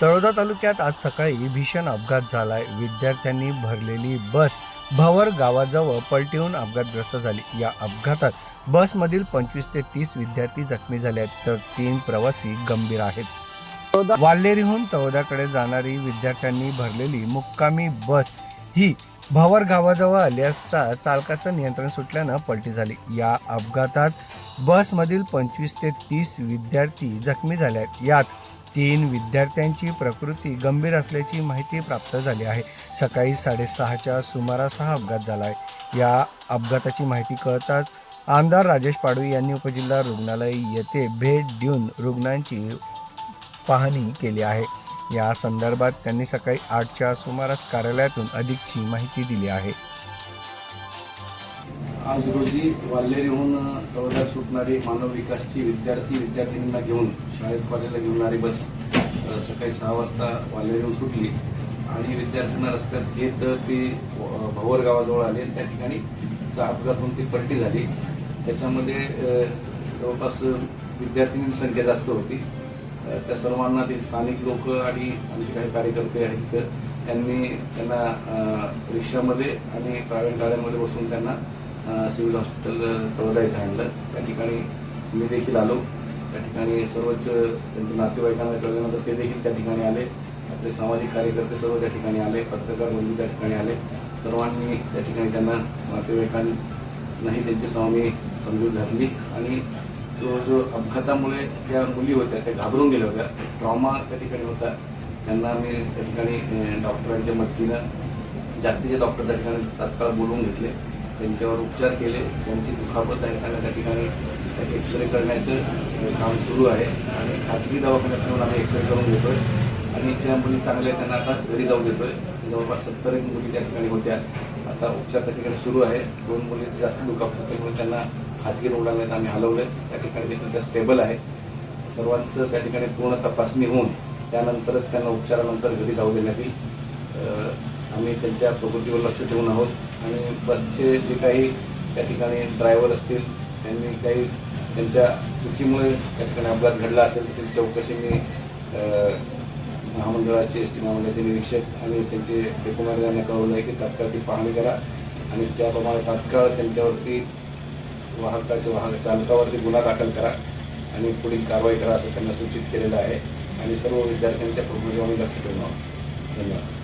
तळोदा तालुक्यात आज सकाळी भीषण अपघात झालाय. विद्यार्थ्यांनी भरलेली बस भवर गावाजवळ पलटीहून अपघातग्रस्त झाली. या अपघातात बसमधील पंचवीस ते तीस विद्यार्थी जखमी झाले आहेत तर तीन प्रवासी गंभीर आहेत. वाल्हेरीहून तळोद्याकडे जाणारी विद्यार्थ्यांनी भरलेली मुक्कामी बस ही भवर गावाजवळ आली असता चालकाचं नियंत्रण सुटल्यानं पलटी झाली. या अपघातात बसमधील पंचवीस ते तीस विद्यार्थी जखमी झाले आहेत. यात तीन विद्यार्थ्यांची प्रकृती गंभीर असल्याची माहिती प्राप्त झाली आहे. सकाळी साडेसहाच्या सुमारास हा अपघात झाला आहे या अपघाताची माहिती कळताच आमदार राजेश पाडवी यांनी उपजिल्हा रुग्णालय येथे भेट देऊन रुग्णांची पाहणी केली आहे. या संदर्भात त्यांनी सकाळी आठच्या सुमारास कार्यालयातून अधिकची माहिती दिली आहे. आज रोजी वाल्हेरीहून चौदा सुटणारी मानव विकासची विद्यार्थी विद्यार्थिनींना घेऊन शाळेत कॉलेजला घेऊनारी बस सकाळी सहा वाजता वाल्हेरीहून सुटली. आणि विद्यार्थ्यांना रस्त्यात घेत ती भवर गावाजवळ आली आणि त्या ठिकाणी चा अपघात होऊन ती पलटी झाली. त्याच्यामध्ये जवळपास विद्यार्थिनींची संख्या जास्त होती. त्या सर्वांना ते स्थानिक लोक आणि आमचे काही कार्यकर्ते आहेत तर त्यांनी त्यांना रिक्षामध्ये आणि प्रायव्हेट गाड्यांमध्ये बसून त्यांना सिव्हिल हॉस्पिटल चौदा इथं आणलं. त्या ठिकाणी मी देखील आलो. त्या ठिकाणी सर्वच त्यांच्या नातेवाईकांना कळल्यानंतर ते देखील त्या ठिकाणी आले. आपले सामाजिक कार्यकर्ते सर्व त्या ठिकाणी आले. पत्रकार बंधू त्या ठिकाणी आले. सर्वांनी त्या ठिकाणी त्यांना नातेवाईकांनाही त्यांची स्वामी समजून घातली आणि जो जो अपघातामुळे ज्या मुली होत्या त्या घाबरून गेल्या होत्या ट्रॉमा त्या ठिकाणी होता. त्यांना मी त्या ठिकाणी डॉक्टरांच्या मदतीनं जास्तीचे डॉक्टर त्या ठिकाणी तात्काळ बोलवून घेतले. त्यांच्यावर उपचार केले. त्यांची दुखापत आहे. त्यांना त्या ठिकाणी एक्सरे करण्याचं काम सुरू आहे. आणि खाजगी दवाखान्यात नेऊन आम्ही एक्सरे करून घेतोय. आणि ज्या मुली चांगल्या त्यांना आता घरी जाऊ देतोय. जवळपास सत्तर एक मुली त्या ठिकाणी होत्या. आता उपचार त्या ठिकाणी सुरू आहे. दोन मुली जास्त दुखापत त्यामुळे त्यांना खाजगी रुग्णालयात आम्ही हलवले त्या ठिकाणी देखील त्या स्टेबल आहे. सर्वांचं त्या ठिकाणी पूर्ण तपासणी होऊन त्यानंतरच त्यांना उपचारानंतर घरी जाऊ देण्यात येईल. आम्ही त्यांच्या प्रकृतीवर लक्ष ठेवून आहोत. आणि बसचे जे काही त्या ठिकाणी ड्रायव्हर असतील त्यांनी काही त्यांच्या चुकीमुळे त्या ठिकाणी अपघात घडला असेल तर त्यांची चौकशी मी महामंडळाचे एस टी महामंडळाचे निरीक्षक आणि त्यांचे डेपुमार यांना कळवलं आहे की तात्काळ ती पाहणी करा. आणि त्याप्रमाणे तात्काळ त्यांच्यावरती वाहकाच्या वाहक चालकावरती गुन्हा दाखल करा आणि पुढील कारवाई करा असं त्यांना सूचित केलेलं आहे. आणि सर्व विद्यार्थ्यांच्या प्रकृतीवर आम्ही लक्ष ठेवून आहोत. धन्यवाद.